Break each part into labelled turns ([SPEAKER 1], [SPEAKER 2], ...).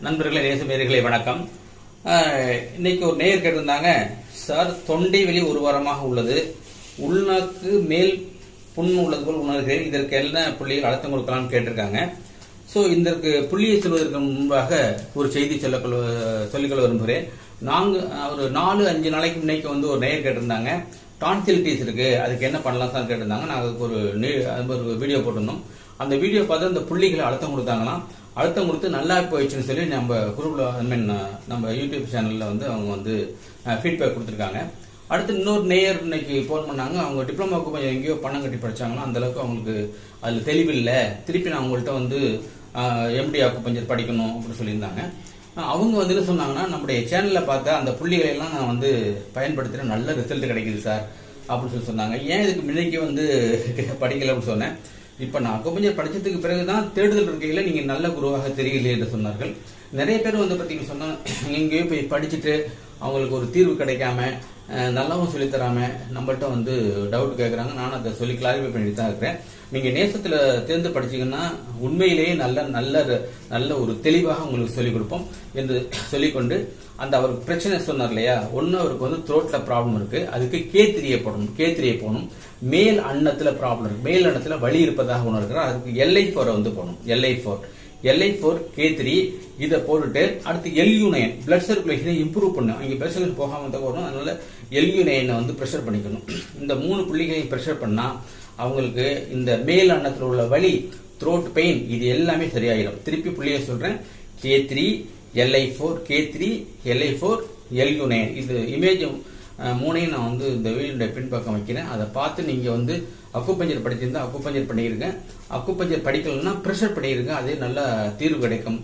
[SPEAKER 1] நண்பர்களே நேசமேரிகளே வணக்கம். இன்னைக்கு ஒரு நேயர் கேட்டிருந்தாங்க சார் தொண்டை வெளி ஒரு வாரமாக உள்ளது. உள்நாக்கு மேல் புண் உள்ளது போல் உணர்கிறேன். இதற்கு என்ன புள்ளிகள் அழுத்தம் கொடுக்கலாம்னு கேட்டிருக்காங்க. ஸோ இதற்கு புள்ளியை சொல்வதற்கு முன்பாக ஒரு செய்தி சொல்ல சொல்லிக்கொள்ள விரும்புகிறேன். நாங்கள் ஒரு நாலு அஞ்சு நாளைக்கு முன்னைக்கு வந்து ஒரு நேயர் கேட்டிருந்தாங்க. டான்சிலிட்டிஸ் இருக்குது அதுக்கு என்ன பண்ணலாம் சார்? கேட்டிருந்தாங்க. நாங்கள் அதுக்கு ஒரு நீ- அது ஒரு வீடியோ போட்டிருந்தோம். அந்த வீடியோ பார்த்து அந்த புள்ளிகளை அழுத்தம் கொடுத்தாங்கன்னா அழுத்தம் கொடுத்து நல்லா போயிடுச்சுன்னு சொல்லி நம்ம குரூப்பில் ஐ மீன் நம்ம யூடியூப் சேனலில் வந்து அவங்க வந்து ஃபீட்பேக் கொடுத்துருக்காங்க. அடுத்து இன்னொரு நேயர் இன்னைக்கு ஃபோன் பண்ணாங்க. அவங்க டிப்ளமாவுக்கு கொஞ்சம் எங்கேயோ பணம் கட்டி படித்தாங்களோ அந்தளவுக்கு அவங்களுக்கு அதில் தெளிவில்லை. திருப்பி நான் அவங்கள்ட்ட வந்து எம்டி ஆக்குப்பஞ்சர் படிக்கணும் அப்படின்னு சொல்லியிருந்தாங்க. அவங்க வந்து என்ன சொன்னாங்கன்னா நம்முடைய சேனலில் பார்த்த அந்த புள்ளிகளை எல்லாம் நான் வந்து பயன்படுத்துகிறேன் நல்ல ரிசல்ட் கிடைக்குது சார் அப்படின்னு சொல்லி சொன்னாங்க. ஏன் இதுக்கு முன்னைக்கு வந்து படிக்கல அப்படின்னு சொன்னேன். இப்போ நான் அக்குப்பஞ்சர் படிச்சதுக்கு பிறகு தான் தேடுதல் இருக்கையில் நீங்கள் நல்ல குருவாக தெரியலையே என்று சொன்னார்கள். நிறைய பேர் வந்து பார்த்தீங்கன்னு சொன்னால் எங்கேயோ போய் படிச்சுட்டு அவங்களுக்கு ஒரு தீர்வு கிடைக்காம நல்லாவும் சொல்லித் தராம நம்மள்ட்ட வந்து டவுட் கேட்குறாங்க நானும் அதை சொல்லி கிளாரிஃபை பண்ணிட்டு தான் இருக்கிறேன். நீங்கள் நேசத்தில் தேர்ந்து படிச்சீங்கன்னா உண்மையிலேயே நல்ல நல்ல நல்ல ஒரு தெளிவாக உங்களுக்கு சொல்லிக் கொடுப்போம் என்று சொல்லிக்கொண்டு அந்த அவருக்கு பிரச்சனை சொன்னார் இல்லையா? ஒன்று அவருக்கு வந்து த்ரோட்டில் ப்ராப்ளம் இருக்குது அதுக்கு கேத்திரியை போடணும் கேத்திரியை போகணும். மேல் அன்னத்தில் ப்ராப்ளம் இருக்குது மேல் அன்னத்தில் வலி இருப்பதாக உணர்கிறார். அதுக்கு எல்ஐ ஃபோரை வந்து போகணும். LI four LI four K three இதை போட்டுட்டு அடுத்து எல் நைன் பிளட் சர்க்குலேஷனை இம்ப்ரூவ் பண்ணும். அங்கே பிளட் சர்க்குலேஷன் போகாம தான் வரும் அதனால எல்யூ வந்து ப்ரெஷர் பண்ணிக்கணும். இந்த மூணு புள்ளிகளையும் ப்ரெஷர் பண்ணால் அவங்களுக்கு இந்த மேல் அன்னத்தில் உள்ள வலி த்ரோட் பெயின் இது எல்லாமே சரியாயிடும். திருப்பி புள்ளியை சொல்கிறேன் K three LI four K three LI four L nine இது இமேஜ் மூணையும் நான் வந்து இந்த வீடியோட பின்பக்கம் வைக்கிறேன். அதை பார்த்து நீங்கள் வந்து அக்குப்பஞ்சர் படிச்சிருந்தா அக்குப்பஞ்சர் பண்ணியிருக்கேன் அக்குப்பஞ்சர் படிக்கலைன்னா ப்ரெஷர் பண்ணியிருக்கேன் அதே நல்ல தீர்வு கிடைக்கும்.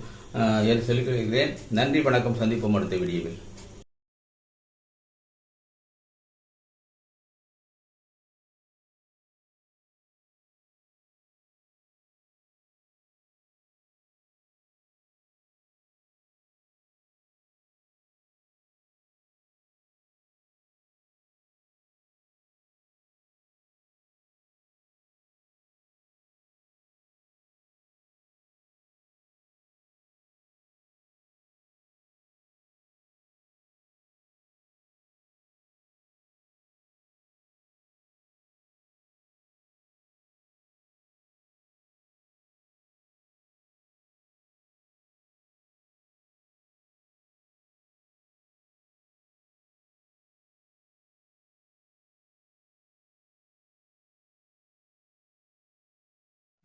[SPEAKER 1] என்று சொல்லிக்கொள்கிறேன். நன்றி வணக்கம். சந்திப்போம் அடுத்த வீடியோவில்.